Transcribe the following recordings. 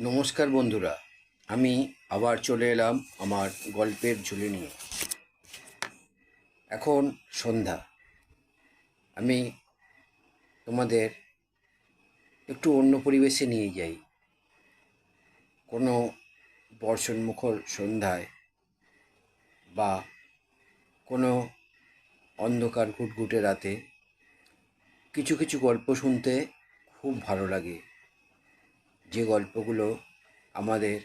নমস্কার বন্ধুরা, আমি আবার চলে এলাম আমার গল্পের ঝুলি নিয়ে। এখন সন্ধ্যা। আমি তোমাদের একটু অন্য পরিবেশে নিয়ে যাই। কোনো বর্ষণমুখর সন্ধ্যায় বা কোনো অন্ধকার ঘুটঘুটে রাতে কিছু কিছু গল্প শুনতে খুব ভালো লাগে। যে গল্পগুলো আমাদের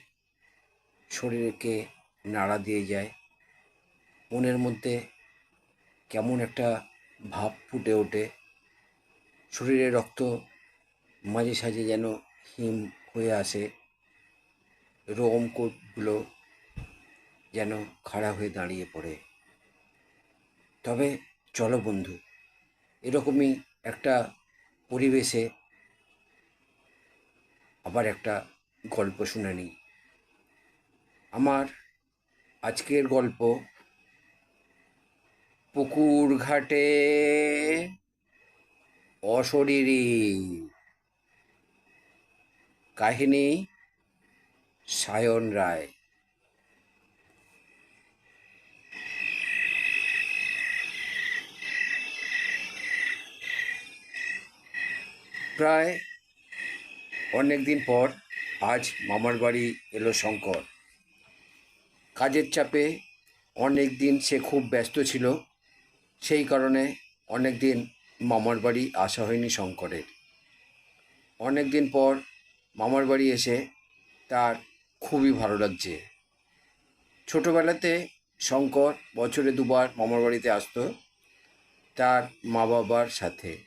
শরীরকে নাড়া দিয়ে যায়, মনের মধ্যে কেমন একটা ভাব ফুটে ওঠে, শরীরে রক্ত মাঝে সাঝে যেন হিম হয়ে আসে, রোম কোটগুলো যেন খাড়া হয়ে দাঁড়িয়ে পড়ে। তবে চলো বন্ধু, এরকমই একটা পরিবেশে আবার একটা গল্প শুনে নিই। আমার আজকের গল্প, পুকুর ঘাটে অশরীরী কাহিনী সায়ন রায়। প্রায় অনেক দিন পর আজ মামার বাড়ি এলো শঙ্কর। কাজের চাপে অনেক দিন সে খুব ব্যস্ত ছিল, সেই কারণে অনেক দিন মামার বাড়ি আসা হয়নি শঙ্করের। অনেক দিন পর মামার বাড়ি এসে তার খুবই ভালো লাগছে। ছোটোবেলাতে শঙ্কর বছরে দুবার মামার বাড়িতে আসতো তার মা বাবার সাথে।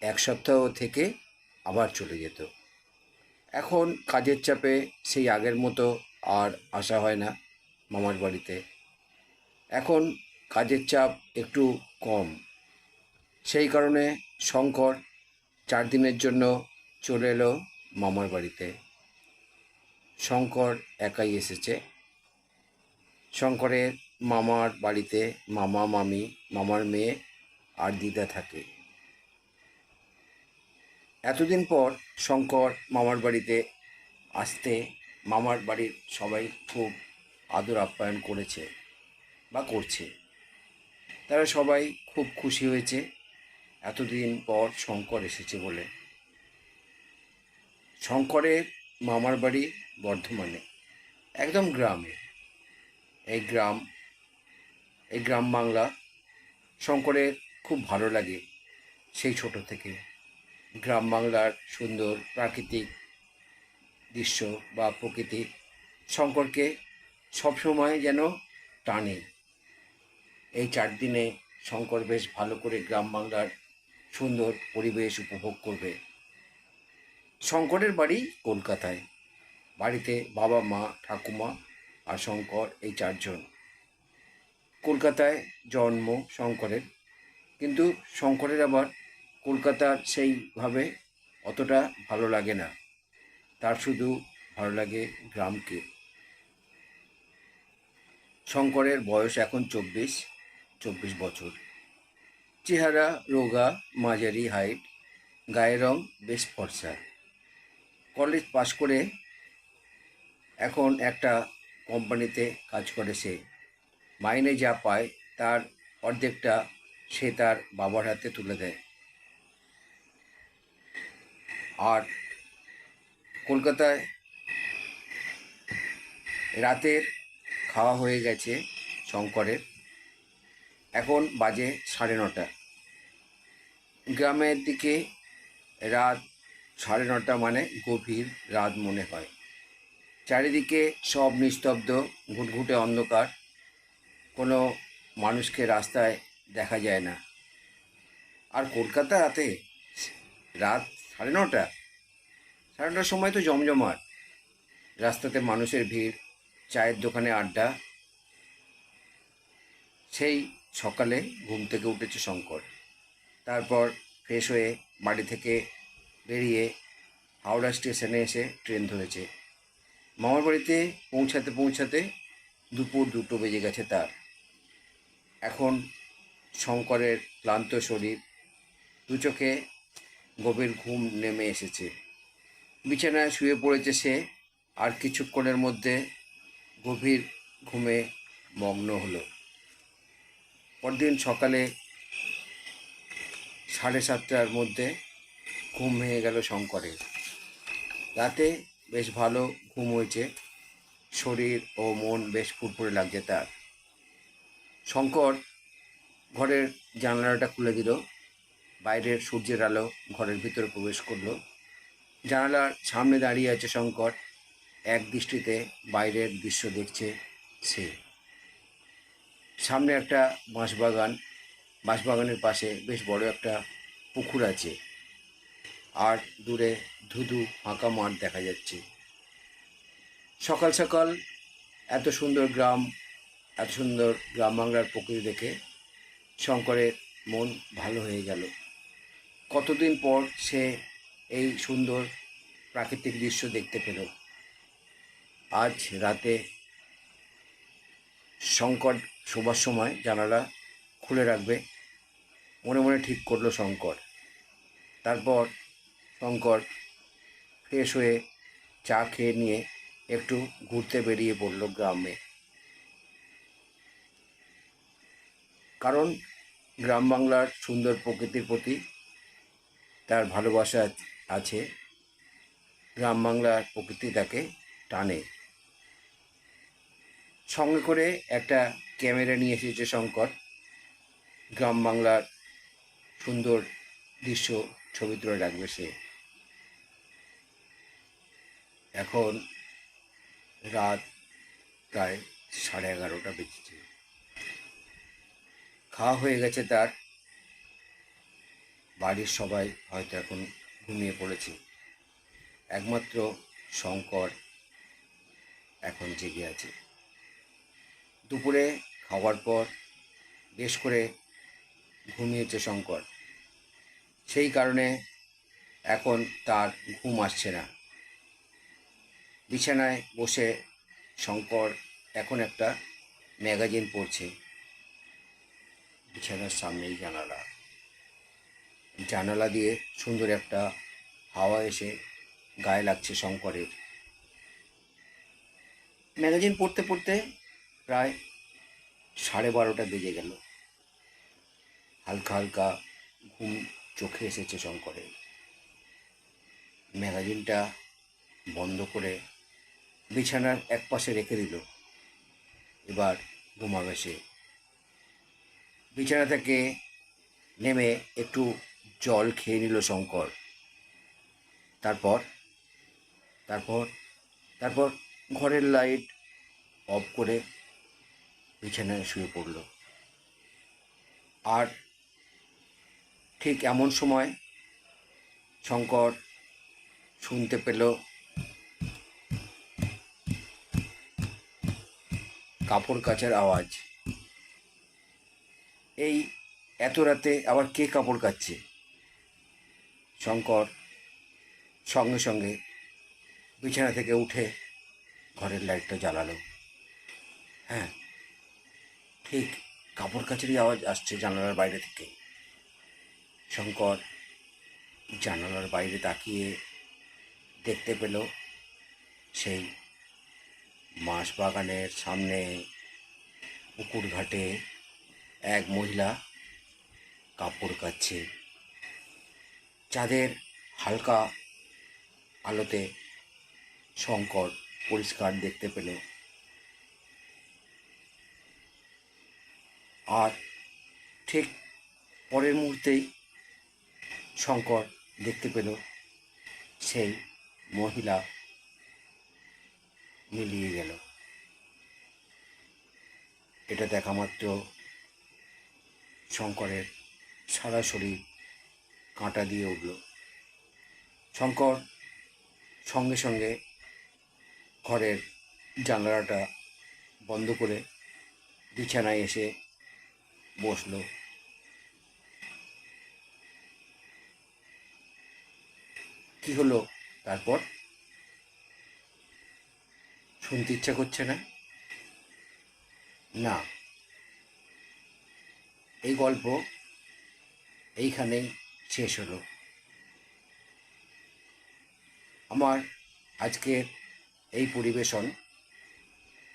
এক সপ্তাহ থেকে আবার চলে যেত। এখন কাজের চাপে সেই আগের মতো আর আসা হয় না মামার বাড়িতে। এখন কাজের চাপ একটু কম। সেই কারণে শঙ্কর চার দিনের জন্য চলে এলো মামার বাড়িতে। শঙ্কর একাই এসেছে। শঙ্করের মামার বাড়িতে মামা, মামি, মামার মেয়ে আর দিদা থাকে। এতদিন পর শঙ্কর মামার বাড়িতে আসতে মামার বাড়ির সবাই খুব আদর আপ্যায়ন করেছে বা করছে। তারা সবাই খুব খুশি হয়েছে এতদিন পর শঙ্কর এসেছে বলে। শঙ্করের মামার বাড়ি বর্ধমানে, একদম গ্রামে। এই গ্রাম এই গ্রাম বাংলা শঙ্করের খুব ভালো লাগে সেই ছোট থেকে। গ্রাম বাংলার সুন্দর প্রাকৃতিক দৃশ্য বা প্রকৃতি শঙ্করকে সবসময় যেন টানে। এই চার দিনে শঙ্কর বেশ ভালো করে গ্রাম বাংলার সুন্দর পরিবেশ উপভোগ করবে। শঙ্করের বাড়ি কলকাতায়। বাড়িতে বাবা, মা, ঠাকুমা আর শঙ্কর এই চারজন। কলকাতায় জন্ম শঙ্করের। কিন্তু শঙ্করের আবার কলকাতার সেইভাবে অতটা ভালো লাগে না। তার শুধু ভালো লাগে গ্রামকে। শঙ্করের বয়স এখন চব্বিশ চব্বিশ বছর। চেহারা, রোগা, মাঝারি হাইট, গায়ের রং বেশ ফর্সা। কলেজ পাশ করে এখন একটা কোম্পানিতে কাজ করে সে। মাইনে যা পায় তার অর্ধেকটা সে তার বাবার হাতে তুলে দেয়। আর কলকাতায় রাতের খাওয়া হয়ে গেছে শঙ্করের। এখন বাজে সাড়ে নটা। গ্রামের দিকে রাত সাড়ে নটা মানে গভীর রাত মনে হয়। চারিদিকে সব নিস্তব্ধ, ঘুটঘুটে অন্ধকার। কোনো মানুষকে রাস্তায় দেখা যায় না। আর কলকাতা রাতে? রাত সাড়ে নটা। সাড়ে নটার সময় তো জমজমাট। রাস্তাতে মানুষের ভিড়, চায়ের দোকানে আড্ডা। সেই সকালে ঘুম থেকে উঠেছে শঙ্কর। তারপর ফ্রেশ হয়ে বাড়ি থেকে বেরিয়ে হাওড়া স্টেশনে এসে ট্রেন ধরেছে। মামার বাড়িতে পৌঁছাতে পৌঁছাতে দুপুর দুটো বেজে গেছে তার। এখন শঙ্করের ক্লান্ত শরীর, দু চোখে গভীর ঘুম নেমে এসেছে। বিছানায় শুয়ে পড়েছে সে, আর কিছুক্ষণের মধ্যে গভীর ঘুমে মগ্ন হলো। পরদিন সকালে সাড়ে সাতটার মধ্যে ঘুম ভেঙে গেল শঙ্করের। রাতে বেশ ভালো ঘুম হয়েছে, শরীর ও মন বেশ ফুরফুরে লাগছে তার। শঙ্কর ঘরের জানালাটা খুলে দিল বাইরের সূর্যের আলো ঘরের ভিতরে প্রবেশ করল। জানালার সামনে দাঁড়িয়ে আছে শঙ্কর। এক দৃষ্টিতে বাইরের দৃশ্য দেখছে সে। সামনে একটা বাঁশবাগান। বাঁশবাগানের পাশে বেশ বড় একটা পুকুর আছে। আর দূরে ধুধু ফাঁকা মাঠ দেখা যাচ্ছে। সকাল সকাল এত সুন্দর গ্রাম, এত সুন্দর গ্রাম বাংলার প্রকৃতি দেখে শঙ্করের মন ভালো হয়ে গেল। কতদিন পর সে এই সুন্দর প্রাকৃতিক দৃশ্য দেখতে পেল? আজ রাতে শঙ্কর শোবার সময় জানালা খুলে রাখবে। মনে মনে ঠিক করল শঙ্কর। তারপর শঙ্কর ফ্রেশ হয়ে চা খেয়ে নিয়ে একটু ঘুরতে বেরিয়ে পড়ল গ্রামে। কারণ গ্রাম বাংলার সুন্দর প্রকৃতির প্রতি তার ভালোবাসা আছে। গ্রাম বাংলার প্রকৃতি তাকে টানে। সঙ্গে করে একটা ক্যামেরা নিয়ে এসেছে শঙ্কর। গ্রাম বাংলার সুন্দর দৃশ্য ছবি তুলে রাখবে সে। এখন রাত প্রায় সাড়ে এগারোটা বেজেছে। খাওয়া হয়ে গেছে তার। বাড়ির সবাই হয়তো এখন ঘুমিয়ে পড়েছে। একমাত্র শঙ্কর এখন জেগে আছে। দুপুরে খাওয়ার পর বেশ করে ঘুমিয়েছে শঙ্কর। সেই কারণে এখন তার ঘুম আসছে না। বিছানায় বসে শঙ্কর এখন একটা ম্যাগাজিন পড়ছে। বিছানার সামনেই জানালা। জানালা দিয়ে সুন্দর একটা হাওয়া এসে গায়ে লাগছে শঙ্করের। ম্যাগাজিন পড়তে পড়তে প্রায় সাড়ে বারোটা বেজে গেল। হালকা হালকা ঘুম চোখে এসেছে শঙ্করের। ম্যাগাজিনটা বন্ধ করে বিছানার এক পাশে রেখে দিল। এবার ঘুমাবে সে। বিছানা থেকে নেমে একটু জল খেয়ে নিল শঙ্কর। তারপর তারপর তারপর ঘরের লাইট অফ করে বিছানায় শুয়ে পড়ল। আর ঠিক এমন সময় শঙ্কর শুনতে পেল কাপড় কাচার আওয়াজ। এই এত রাতে আবার কে কাপড় কাচ্ছে? শঙ্কর সঙ্গে সঙ্গে বিছানা থেকে উঠে ঘরের লাইটটা জ্বালালো। হ্যাঁ ঠিক কাপড় কাচারই আওয়াজ আসছে জানালার বাইরে থেকে। শঙ্কর জানালার বাইরে তাকিয়ে দেখতে পেল সেই মাস বাগানের সামনে পুকুর ঘাটে এক মহিলা কাপড় কাচ্ছে। চাঁদের হালকা আলোতে শঙ্কর পরিষ্কার দেখতে পেল। আর ঠিক পরের মুহূর্তেই শঙ্কর দেখতে পেল সেই মহিলা মিলিয়ে গেল। এটা দেখা মাত্র শঙ্করের সারা শরীর কাঁটা দিয়ে উঠল। শঙ্কর সঙ্গে সঙ্গে ঘরের জানলাটা বন্ধ করে বিছানায় এসে বসল। কি হলো তারপর? শুনতে ইচ্ছা করছে না? না। এই গল্প এইখানেই শেষ হলো। আমার আজকের এই পরিবেশন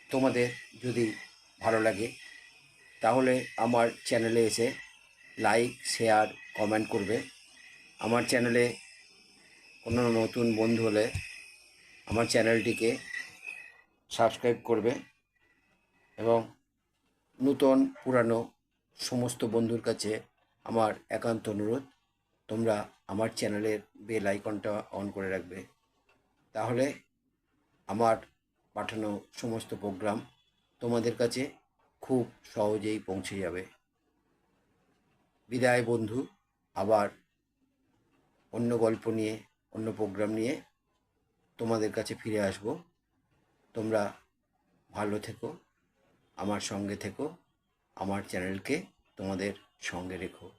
তোমাদের যদি ভালো লাগে, তাহলে আমার চ্যানেলে এসে লাইক, শেয়ার, কমেন্ট করবে। আমার চ্যানেলে কোনো নতুন বন্ধু হলে আমার চ্যানেলটিকে সাবস্ক্রাইব করবে এবং নূতন পুরানো সমস্ত বন্ধুর কাছে আমার একান্ত অনুরোধ। তোমরা আমার চ্যানেলের বেল আইকনটা অন করে রাখবে। তাহলে আমার পাঠানো সমস্ত প্রোগ্রাম তোমাদের কাছে খুব সহজেই পৌঁছে যাবে। বিদায় বন্ধু, আবার অন্য গল্প নিয়ে, অন্য প্রোগ্রাম নিয়ে তোমাদের কাছে ফিরে আসব। তোমরা ভালো থেকো, আমার সঙ্গে থেকো, আমার চ্যানেলকে তোমাদের সঙ্গে রেখো।